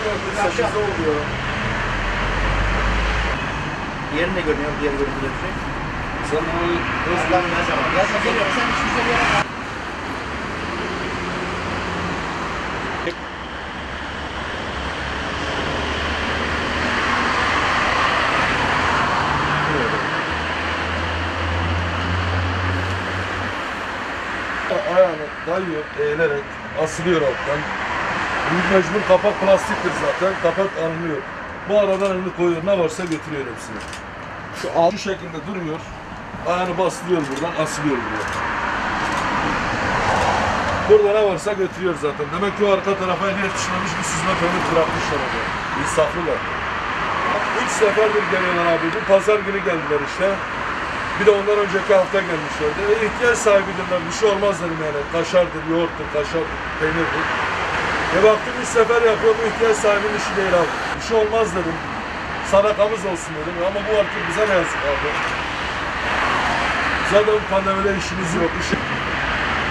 8'de oluyor. Diğerini de görünüyor, diğer görüntüleri şey. Sen onu Hızlan ne zaman? Ya sen geliyorum, sen hiç güzel yere ayağını dayıyor, eğilerek asılıyor alttan. Bu mecbur kapak plastiktir zaten. Kapak alınıyor. Bu aradan elini koyuyor. Ne varsa götürüyor hepsini. Şu altı şekilde duruyor. Ayağını bastırıyor buradan, asılıyor buraya. Burada ne varsa götürüyor zaten. Demek ki o arka tarafa yetişmemiş bir süzme peynir bırakmışlar orada. İnsaflılar. Üç seferdir geliyorlar abi. Bu pazar günü geldiler işte. Bir de ondan önceki hafta gelmişlerdi. E, ihtiyaç sahibidirler. Bir şey olmaz dedim yani. Kaşardır, yoğurttur, kaşar, peynirdir. E baktım üç sefer yapıyor. Bu ihtiyaç sahibinin işi değil abi. Bir şey olmaz dedim. Sadakamız olsun dedim. Ama bu artık bize ne yazık abi. Zaten pandemide işimiz yok. İşi...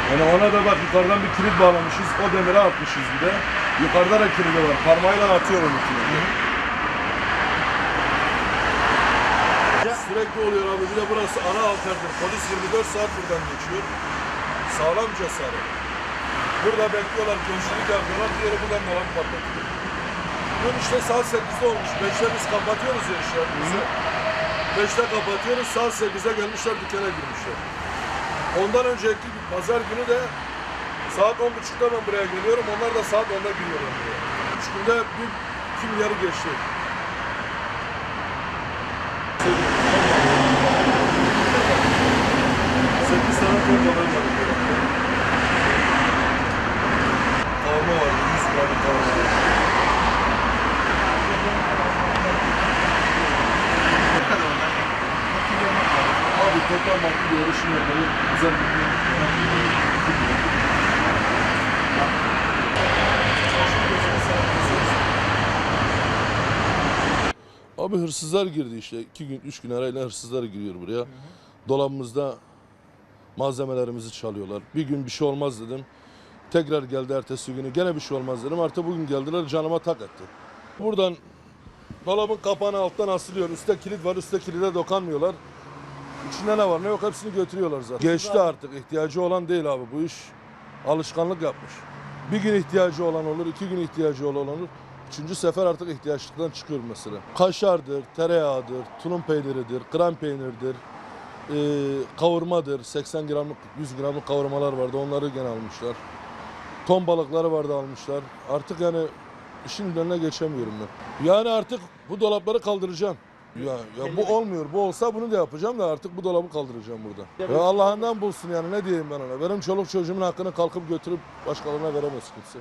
Yani ona da bak yukarıdan bir kilit bağlamışız. O demire atmışız bir de. Yukarıda da kilidi var. Parmağıyla atıyor onu kilidi. Sürekli oluyor abi. Bir de burası ana alterdir. Polis 24 saat buradan geçiyor. Sağlam cesaret. Burada bekliyorlar, görüşlülük yapıyorlar. Diğeri buradan dolan patlatıyor. Dün işte saat 8'de olmuş. 5'te biz kapatıyoruz ya işlerimizi. 5'te kapatıyoruz. Saat 8'e gelmişler dükkana girmişler. Ondan önceki pazar günü de saat 10.30'da ben buraya geliyorum. Onlar da saat 10'da giriyorlar buraya. 3 günde bir kim yarı geçti. Sekiz tane torbalarım var. Kavurma var. 100 gram kavurma var. Abi toplam baklı bir yarışını yapalım. Güzel bir Abi hırsızlar girdi işte. iki gün, üç gün arayla hırsızlar giriyor buraya. Dolabımızda malzemelerimizi çalıyorlar. Bir gün bir şey olmaz dedim. Tekrar geldi ertesi günü gene bir şey olmaz dedim. Artık bugün geldiler canıma tak etti. Buradan dolabın kapağını alttan asılıyor. Üstte kilit var. Üstte kilide dokanmıyorlar. İçinde ne var ne yok hepsini götürüyorlar zaten. Geçti artık. ihtiyacı olan değil abi. Bu iş alışkanlık yapmış. Bir gün ihtiyacı olan olur, iki gün ihtiyacı olan olur. Üçüncü sefer artık ihtiyaçlıktan çıkıyor mesela. Kaşardır, tereyağıdır, tulum peyniridir, krem peynirdir, ee, kavurmadır. 80 gramlık, 100 gramlık kavurmalar vardı. Onları gene almışlar. Ton balıkları vardı almışlar. Artık yani işin önüne geçemiyorum ben. Yani artık bu dolapları kaldıracağım. Ya, ya bu olmuyor. Bu olsa bunu da yapacağım da artık bu dolabı kaldıracağım burada. Ya Allah'ından bulsun yani ne diyeyim ben ona. Benim çoluk çocuğumun hakkını kalkıp götürüp başkalarına veremez kimse.